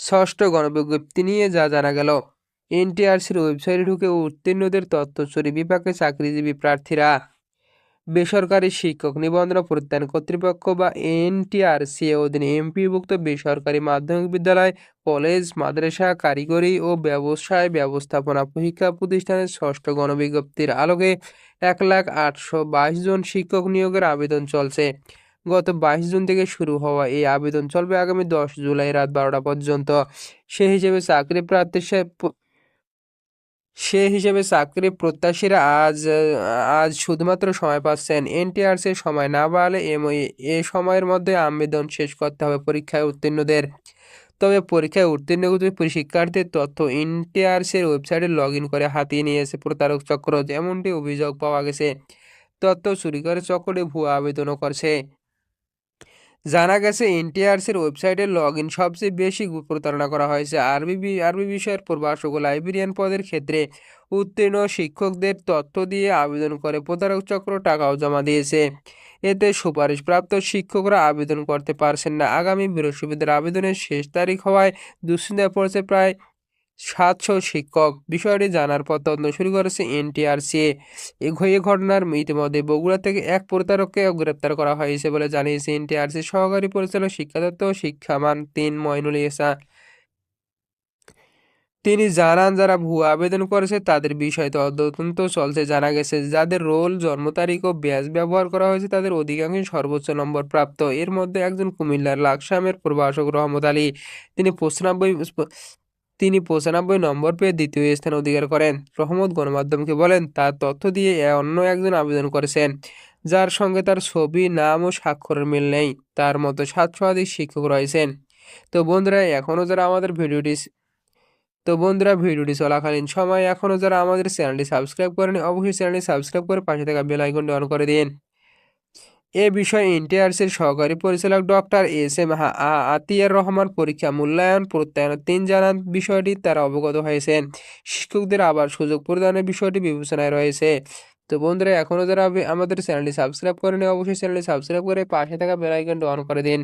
ষষ্ঠ গণবিজ্ঞপ্তি নিয়ে যা জানা গেল। এনটিআরসির ওয়েবসাইটে ঢুকে উত্তীর্ণদের তথ্য চুরি বিপাকে চাকরিজীবী প্রার্থীরা বেসরকারি শিক্ষক নিবন্ধন প্রত্যয়ন কর্তৃপক্ষ বা এনটিআরসি অধীনে এমপিভুক্ত বেসরকারি মাধ্যমিক বিদ্যালয়, কলেজ, মাদ্রাসা, কারিগরি ও ব্যবসায় ব্যবস্থাপনা পরীক্ষা প্রতিষ্ঠানের ষষ্ঠ গণবিজ্ঞপ্তির আলোকে এক লাখ আটশো বাইশ জন শিক্ষক নিয়োগের আবেদন চলছে। গত বাইশ জুন থেকে শুরু হওয়া এই আবেদন চলবে আগামী দশ জুলাই রাত বারোটা পর্যন্ত। সে হিসেবে চাকরি প্রার্থী সে হিসেবে চাকরি প্রত্যাশীরা আজ আজ শুধুমাত্র সময় পাচ্ছেন। এনটিআরসির সময় না বাড়ালে এ সময়ের মধ্যে আবেদন শেষ করতে হবে পরীক্ষায় উত্তীর্ণদের। তবে পরীক্ষায় উত্তীর্ণ শিক্ষার্থীর তথ্য এনটিআরসির ওয়েবসাইটে লগ করে হাতিয়ে নিয়েছে প্রতারক চক্র যেমনটি অভিযোগ পাওয়া গেছে। তথ্য চুরি করে চক্রটি ভুয়া আবেদনও করছে। জানা গেছে, এনটিআরসির ওয়েবসাইটে লগ ইন সবচেয়ে বেশি প্রতারণা করা হয়েছে আরবি আরবি বিষয়ের প্রভাষক ও লাইব্রেরিয়ান পদের ক্ষেত্রে উত্তীর্ণ শিক্ষকদের তথ্য দিয়ে আবেদন করে প্রতারক চক্র টাকাও জমা দিয়েছে। এতে সুপারিশপ্রাপ্ত শিক্ষকরা আবেদন করতে পারছেন না। আগামী বৃহস্পতিবার আবেদনের শেষ তারিখ হওয়ায় দুশ্চিন্তায় পড়েছে প্রায় সাতশো শিক্ষক। বিষয়টি জানার পর তদন্ত শুরু করেছে এনটিআরসি। এ ঘটনার ইতিমধ্যে বগুড়া থেকে এক প্রতারককে গ্রেপ্তার করা হয়েছে বলে জানিয়েছে এনটিআরসি সহকারী পরিচালক শিক্ষাদত্ত শিক্ষামান তিন ময়নুল ইসা। তিনি জানান, যারা ভুয়া আবেদন করেছে তাদের বিষয়ে তদন্ত চলছে। জানা গেছে, যাদের রোল, জন্ম তারিখ ও ব্যাজ ব্যবহার করা হয়েছে তাদের অধিকাংশ সর্বোচ্চ নম্বর প্রাপ্ত। এর মধ্যে একজন কুমিল্লার লাকসামের প্রভাষক রহমত আলী, তিনি পঁচানব্বই তিনি পঁচানব্বই নম্বর পেয়ে দ্বিতীয় স্থান অধিকার করেন। রহমত গণমাধ্যমকে বলেন, তার তথ্য দিয়ে অন্য একজন আবেদন করেছেন, যার সঙ্গে তার ছবি, নাম ও স্বাক্ষরের মিল নেই। তার মতো সাতশো অধিক শিক্ষক রয়েছেন। তো বন্ধুরা, এখনও যারা আমাদের ভিডিওটি তো বন্ধুরা, ভিডিওটি চলাকালীন সময় এখনও যারা আমাদের চ্যানেলটি সাবস্ক্রাইব করেনি, অবশ্যই চ্যানেলটি সাবস্ক্রাইব করে পাশে থাকা বেল আইকনটি অন করে দিন। এ বিষয়ে এনটিআরসির সহকারী পরিচালক doctor S M Atiar Rahman পরীক্ষা, মূল্যায়ন, প্রত্যয়ন, তিন জানান বিষয়টি তারা অবগত হয়েছেন। শিক্ষকদের আবার সুযোগ প্রদানের বিষয়টি বিবেচনায় রয়েছে। তো বন্ধুরা এখনও যারা আমাদের চ্যানেলটি সাবস্ক্রাইব করেনি অবশ্যই চ্যানেলটি সাবস্ক্রাইব করে পাশে থাকা বেলাইকনটি অন করে দিন।